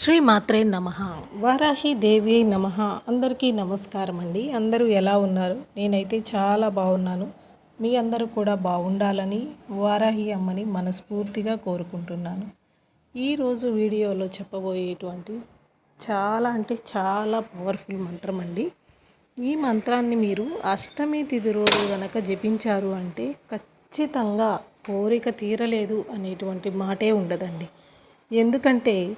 శ్రీ మాత్రే నమ. వారాహి దేవి నమ. అందరికీ నమస్కారం అండి. అందరూ ఎలా ఉన్నారు? నేనైతే చాలా బాగున్నాను. మీ అందరూ కూడా బాగుండాలని వారాహి అమ్మని మనస్ఫూర్తిగా కోరుకుంటున్నాను. ఈరోజు వీడియోలో చెప్పబోయేటువంటి చాలా అంటే చాలా పవర్ఫుల్ మంత్రం అండి. ఈ మంత్రాన్ని మీరు అష్టమి తిథి రోజు కనుక జపించారు అంటే ఖచ్చితంగా కోరిక తీరలేదు అనేటువంటి మాటే ఉండదండి. ఎందుకంటే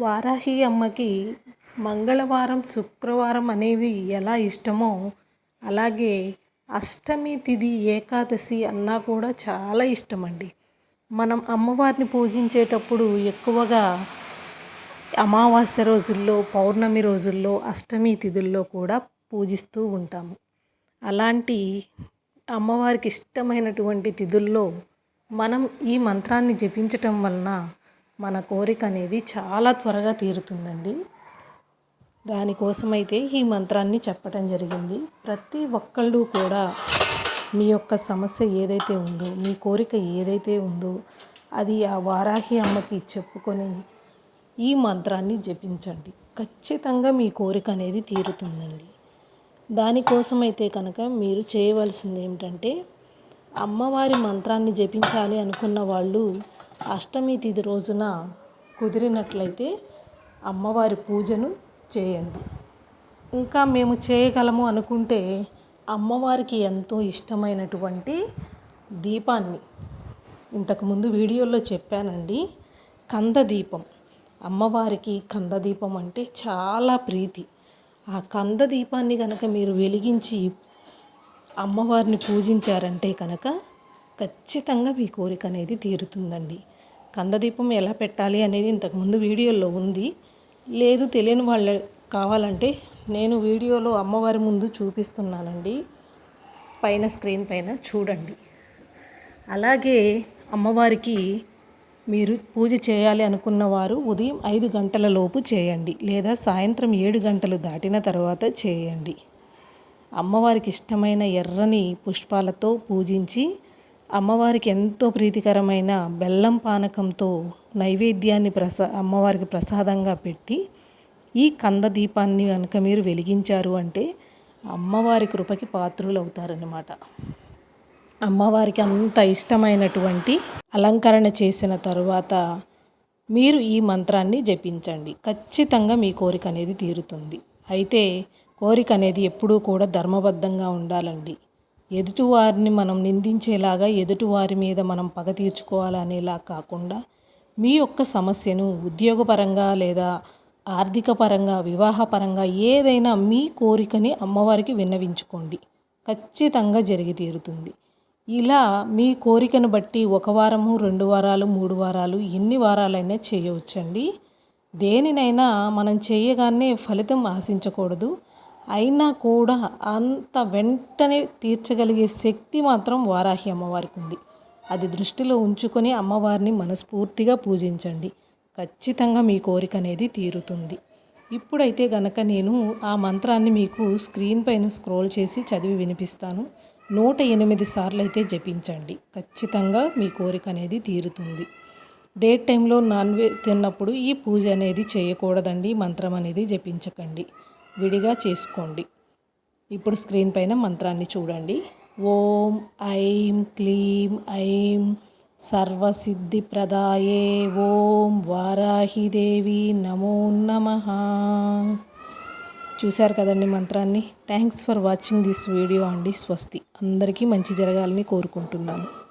వారాహి అమ్మకి మంగళవారం శుక్రవారం అనేది ఎలా ఇష్టమో అలాగే అష్టమి తిథి ఏకాదశి అన్నా కూడా చాలా ఇష్టమండి. మనం అమ్మవారిని పూజించేటప్పుడు ఎక్కువగా అమావాస్య రోజుల్లో పౌర్ణమి రోజుల్లో అష్టమి తిథుల్లో కూడా పూజిస్తూ ఉంటాము. అలాంటి అమ్మవారికి ఇష్టమైనటువంటి తిథుల్లో మనం ఈ మంత్రాన్ని జపించటం వలన మన కోరిక అనేది చాలా త్వరగా తీరుతుందండి. దానికోసమైతే ఈ మంత్రాన్ని చెప్పడం జరిగింది. ప్రతి ఒక్కళ్ళు కూడా మీ యొక్క సమస్య ఏదైతే ఉందో మీ కోరిక ఏదైతే ఉందో అది ఆ వారాహి అమ్మకి చెప్పుకొని ఈ మంత్రాన్ని జపించండి. ఖచ్చితంగా మీ కోరిక అనేది తీరుతుందండి. దానికోసమైతే కనుక మీరు చేయవలసింది ఏమిటంటే అమ్మవారి మంత్రాన్ని జపించాలి అనుకున్న వాళ్ళు అష్టమి తిథి రోజున కుదిరినట్లయితే అమ్మవారి పూజను చేయండి. ఇంకా మేము చేయగలము అనుకుంటే అమ్మవారికి ఎంతో ఇష్టమైనటువంటి దీపాన్ని ఇంతకుముందు వీడియోలో చెప్పానండి. కంద దీపం. అమ్మవారికి కంద దీపం అంటే చాలా ప్రీతి. ఆ కంద దీపాన్ని కనుక మీరు వెలిగించి అమ్మవారిని పూజించారంటే కనుక ఖచ్చితంగా మీ కోరిక అనేది తీరుతుందండి. కందదీపం ఎలా పెట్టాలి అనేది ఇంతకుముందు వీడియోలో ఉంది. లేదు తెలియని వాళ్ళు కావాలంటే నేను వీడియోలో అమ్మవారి ముందు చూపిస్తున్నానండి. పైన స్క్రీన్ పైన చూడండి. అలాగే అమ్మవారికి మీరు పూజ చేయాలి అనుకున్న వారు ఉదయం ఐదు గంటల లోపు చేయండి లేదా సాయంత్రం ఏడు గంటలు దాటిన తర్వాత చేయండి. అమ్మవారికి ఇష్టమైన ఎర్రని పుష్పాలతో పూజించి అమ్మవారికి ఎంతో ప్రీతికరమైన బెల్లం పానకంతో నైవేద్యాన్ని ప్రసా అమ్మవారికి ప్రసాదంగా పెట్టి ఈ కంద దీపాన్ని కనుక మీరు వెలిగించారు అంటే అమ్మవారి కృపకి పాత్రులు అవుతారనమాట అమ్మవారికి అంత ఇష్టమైనటువంటి అలంకరణ చేసిన తరువాత మీరు ఈ మంత్రాన్ని జపించండి. ఖచ్చితంగా మీ కోరిక అనేది తీరుతుంది. అయితే కోరిక అనేది ఎప్పుడూ కూడా ధర్మబద్ధంగా ఉండాలండి. ఎదుటివారిని మనం నిందించేలాగా ఎదుటివారి మీద మనం పగ తీర్చుకోవాలనేలా కాకుండా మీ యొక్క సమస్యను ఉద్యోగపరంగా లేదా ఆర్థిక పరంగా వివాహపరంగా ఏదైనా మీ కోరికని అమ్మవారికి విన్నవించుకోండి. ఖచ్చితంగా జరిగి తీరుతుంది. ఇలా మీ కోరికను బట్టి ఒక వారము రెండు వారాలు మూడు వారాలు ఎన్ని వారాలైనా చేయవచ్చండి. దేనినైనా మనం చేయగానే ఫలితం ఆశించకూడదు. అయినా కూడా అంత వెంటనే తీర్చగలిగే శక్తి మాత్రం వారాహి అమ్మవారికి ఉంది. అది దృష్టిలో ఉంచుకొని అమ్మవారిని మనస్ఫూర్తిగా పూజించండి. ఖచ్చితంగా మీ కోరిక అనేది తీరుతుంది. ఇప్పుడైతే గనక నేను ఆ మంత్రాన్ని మీకు స్క్రీన్ పైన స్క్రోల్ చేసి చదివి వినిపిస్తాను. నూట ఎనిమిది సార్లు అయితే జపించండి. ఖచ్చితంగా మీ కోరిక అనేది తీరుతుంది. డే టైంలో నాన్ వెజ్ తిన్నప్పుడు ఈ పూజ అనేది చేయకూడదండి. మంత్రం అనేది జపించకండి. విడిగా చేసుకోండి. ఇప్పుడు స్క్రీన్ పైన మంత్రాన్ని చూడండి. ఓం ఐం క్లీం ఐం సర్వసిద్ధిప్రదాయే ఓం వారాహిదేవి నమో నమ. చూశారు కదండి మంత్రాన్ని? Thanks for watching this video అండి. స్వస్తి. అందరికీ మంచి జరగాలని కోరుకుంటున్నాను.